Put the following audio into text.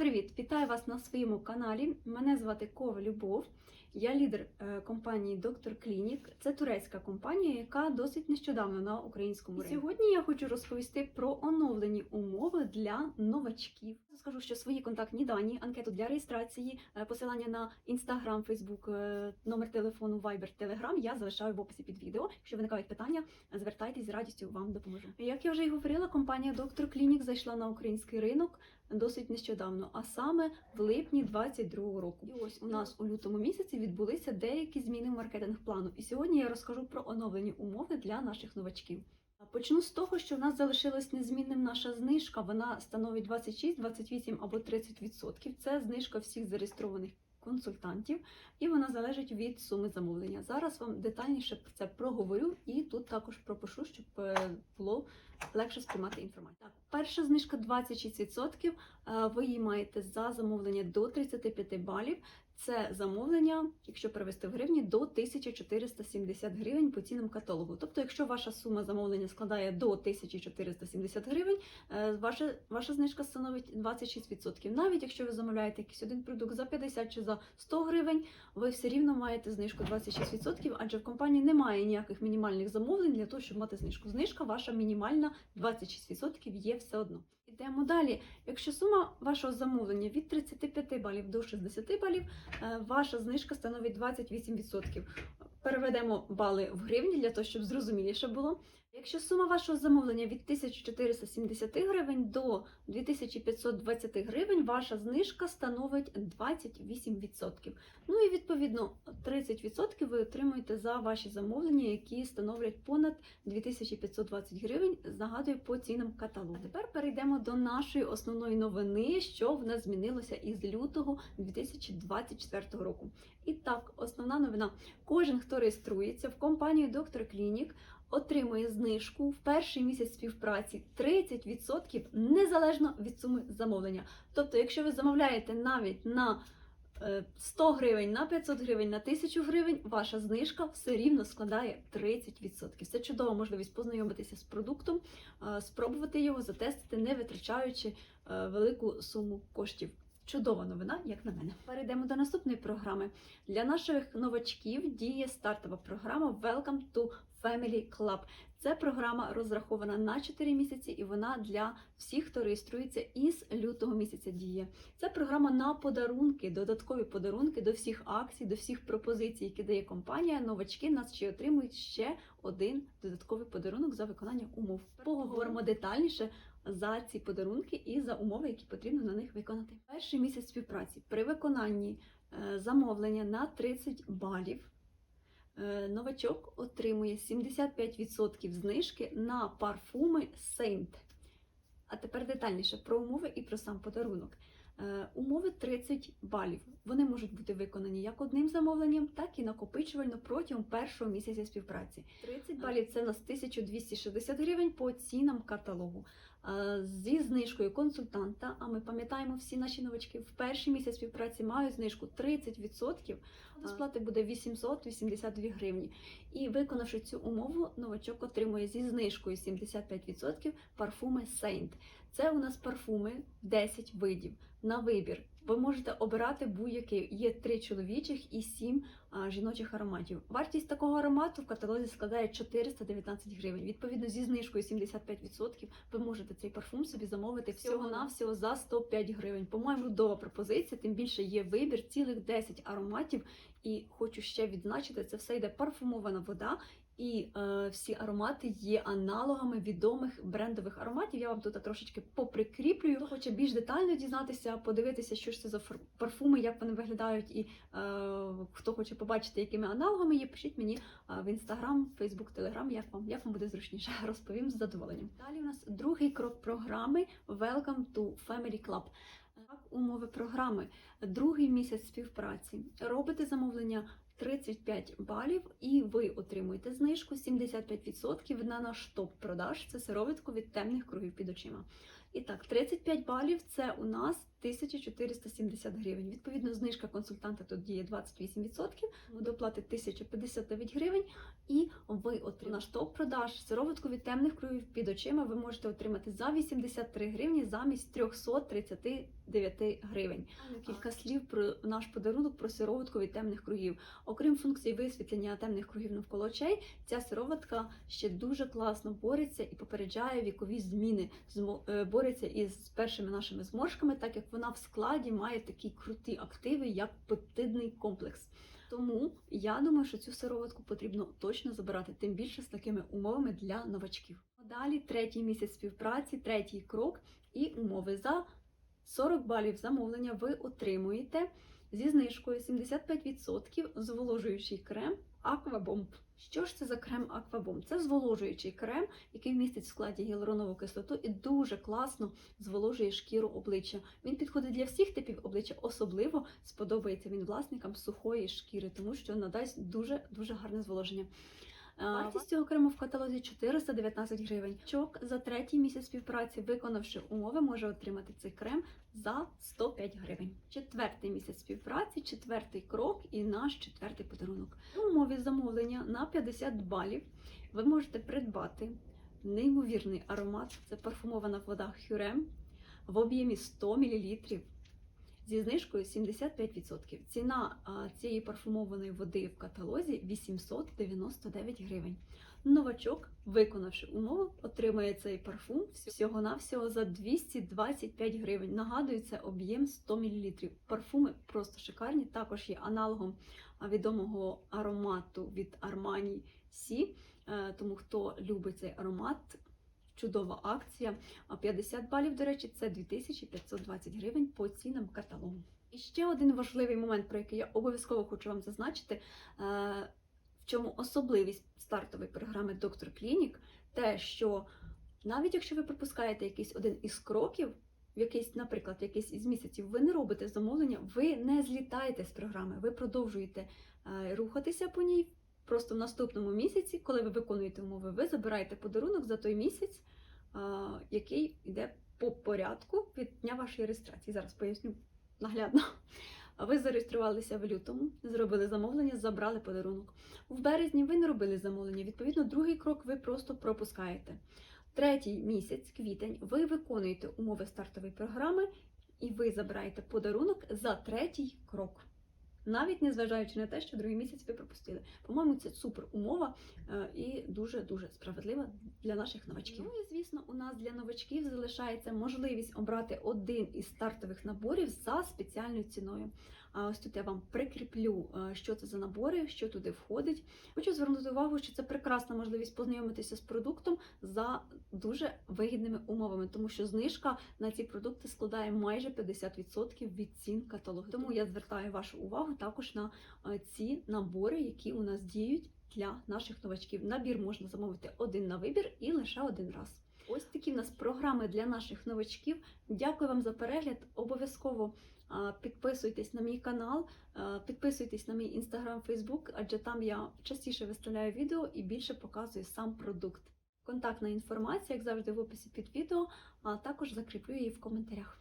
привіт! Вітаю вас на своєму каналі. Мене звати Кова Любов. Я лідер е, компанії Доктор Клінік. Це турецька компанія, яка досить нещодавно на українському ринку. Сьогодні я хочу розповісти про оновлені умови для новачків. Скажу, що свої контактні дані, анкету для реєстрації, е, посилання на Instagram, Facebook, е, номер телефону, Viber, Telegram я залишаю в описі під відео. Якщо виникають питання, звертайтесь з радістю вам допоможу. Як я вже й говорила, компанія Доктор Клінік зайшла на український ринок досить нещодавно, а саме в липні 22 року. І ось у нас у лютому місяці відбулися деякі зміни в маркетинг плану. І сьогодні я розкажу про оновлені умови для наших новачків. Почну з того, що в нас залишилась незмінним наша знижка. Вона становить 26, 28 або 30%. Це знижка всіх зареєстрованих консультантів, і вона залежить від суми замовлення. Зараз вам детальніше про це проговорю і тут також пропишу, щоб е, було легше сприймати інформацію. Так, перша знижка 26%. е, Ви її маєте за замовлення до 35 балів. Це замовлення, якщо перевести в гривні, до 1470 гривень по цінам каталогу. Тобто, якщо ваша сума замовлення складає до 1470 гривень, е, ваша, ваша знижка становить 26%. Навіть якщо ви замовляєте якийсь один продукт за 50 чи за 100 гривень, ви все рівно маєте знижку 26%, адже в компанії немає ніяких мінімальних замовлень для того, щоб мати знижку. Знижка ваша мінімальна 26% є все одно. Ідемо далі. Якщо сума вашого замовлення від 35 балів до 60 балів, е, ваша знижка становить 28%. Переведемо бали в гривні для того, щоб зрозуміліше було. Якщо сума вашого замовлення від 1470 гривень до 2520 гривень, ваша знижка становить 28%. Ну і відповідно 30% ви отримуєте за ваші замовлення, які становлять понад 2520 гривень. Нагадую по цінам каталогу. Тепер перейдемо до нашої основної новини, що в нас змінилося із лютого 2024 року. І так, основна новина: кожен, хто реєструється в компанію Доктор Клінік, отримує знижку в перший місяць співпраці 30% незалежно від суми замовлення. Тобто, якщо ви замовляєте навіть на е, 100 гривень, на 500 гривень, на 1000 гривень, ваша знижка все рівно складає 30%. Це чудова можливість познайомитися з продуктом, е, спробувати його, затестити, не витрачаючи е, велику суму коштів. Чудова новина, як на мене. Перейдемо до наступної програми. Для наших новачків діє стартова програма Welcome to Family Club. Це програма розрахована на 4 місяці, і вона для всіх, хто реєструється із лютого місяця діє. Це програма на подарунки, додаткові подарунки до всіх акцій, до всіх пропозицій, які дає компанія. Новачки нас ще отримують ще один додатковий подарунок за виконання умов. Поговоримо детальніше за ці подарунки і за умови, які потрібно на них виконати. Перший місяць співпраці при виконанні е, замовлення на 30 балів. Е, Новачок отримує 75% знижки на парфуми Saint. А тепер детальніше про умови і про сам подарунок. Е, Умови 30 балів. Вони можуть бути виконані як одним замовленням, так і накопичувально протягом першого місяця співпраці. 30 балів це у нас 1260 гривень по цінам каталогу. Е, Зі знижкою консультанта, а ми пам'ятаємо, всі наші новачки в перший місяць співпраці мають знижку 30%, до сплати буде 882 гривні. І виконавши цю умову, новачок отримує зі знижкою 75% парфуми Saint. Це у нас парфуми 10 видів на вибір. Ви можете обирати будь-який. Є 3 чоловічих і 7 а, жіночих ароматів. Вартість такого аромату в каталозі складає 419 гривень. Відповідно, зі знижкою 75% ви можете цей парфум собі замовити всього-навсього за 105 гривень. По-моєму, чудова пропозиція, тим більше є вибір цілих 10 ароматів. І хочу ще відзначити, це все йде парфумована вода. І е, всі аромати є аналогами відомих брендових ароматів. Я вам тут трошечки поприкріплюю. Хто хоче більш детально дізнатися, подивитися, що ж це за парфуми, як вони виглядають, і е, хто хоче побачити, якими аналогами є, пишіть мені е, в інстаграм, фейсбук, телеграм, як вам як вам буде зручніше. Розповім з задоволенням. Далі у нас другий крок програми Welcome to Family Club. Умови програми. Другий місяць співпраці. Робите замовлення 35 балів, і ви отримуєте знижку 75% на наш топ-продаж. Це сироватку від темних кругів під очима. І так, 35 балів це у нас 1470 гривень. Відповідно, знижка консультанта тут діє 28%, доплати 1059 гривень, і ви отримаєте наш топ-продаж сироватку від темних кровів під очима. Ви можете отримати за 83 гривні замість 339 гривень. Кілька слів про наш подарунок про сироватку від темних кругів. Окрім функцій висвітлення темних кругів навколо очей, ця сироватка ще дуже класно бореться і попереджає вікові зміни, е, бореться із першими нашими зморшками, так як вона в складі має такі круті активи, як пептидний комплекс. Тому я думаю, що цю сироватку потрібно точно забирати, тим більше з такими умовами для новачків. Далі третій місяць співпраці, третій крок і умови за 40 балів замовлення ви отримуєте зі знижкою 75% зволожуючий крем Aquabomb. Що ж це за крем Аквабомб? Це зволожуючий крем, який містить в складі гіалуронову кислоту і дуже класно зволожує шкіру обличчя. Він підходить для всіх типів обличчя, особливо сподобається він власникам сухої шкіри, тому що надасть дуже дуже гарне зволоження. Е, Вартість цього крему в каталозі 419 гривень. Чок за третій місяць співпраці, виконавши умови, може отримати цей крем за 105 гривень. Четвертий місяць співпраці, четвертий крок і наш четвертий подарунок. У умові замовлення на 50 балів ви можете придбати неймовірний аромат. Це парфумована вода Хюрем в об'ємі 100 мл зі знижкою 75%. Ціна цієї парфумованої води в каталозі 899 гривень. Новачок, виконавши умову, отримає цей парфум всього-навсього за 225 гривень. Нагадую, це об'єм 100 мл. Парфуми просто шикарні. Також є аналогом відомого аромату від Armani Сі. Е, Тому хто любить цей аромат, чудова акція. А 50 балів, до речі, це 2520 гривень по цінам каталогу. І ще один важливий момент, про який я обов'язково хочу вам зазначити, е, в чому особливість стартової програми Доктор Клінік, те, що навіть якщо ви пропускаєте якийсь один із кроків, в якийсь, наприклад, в якийсь із місяців, ви не робите замовлення, ви не злітаєте з програми, ви продовжуєте е, рухатися по ній. Просто в наступному місяці, коли ви виконуєте умови, ви забираєте подарунок за той місяць, який йде по порядку від дня вашої реєстрації. Зараз поясню наглядно. Ви зареєструвалися в лютому, зробили замовлення, забрали подарунок. В березні ви не робили замовлення. Відповідно, другий крок ви просто пропускаєте. Третій місяць, квітень, ви виконуєте умови стартової програми і ви забираєте подарунок за третій крок. Навіть незважаючи на те, що другий місяць ви пропустили. По-моєму, це супер умова е, і дуже-дуже справедлива для наших новачків. Ну і звісно, у нас для новачків залишається можливість обрати один із стартових наборів за спеціальною ціною. Ось тут я вам прикріплю, е, що це за набори, що туди входить. Хочу звернути увагу, що це прекрасна можливість познайомитися з продуктом за дуже вигідними умовами, тому що знижка на ці продукти складає майже 50% від цін каталогу. Тому я звертаю вашу увагу також на е, ці набори, які у нас діють для наших новачків. Набір можна замовити один на вибір і лише один раз. Ось такі в нас програми для наших новачків. Дякую вам за перегляд. Обов'язково підписуйтесь на мій канал, підписуйтесь на мій інстаграм, фейсбук, адже там я частіше виставляю відео і більше показую сам продукт. Контактна інформація, як завжди, в описі під відео, а також закріплю її в коментарях.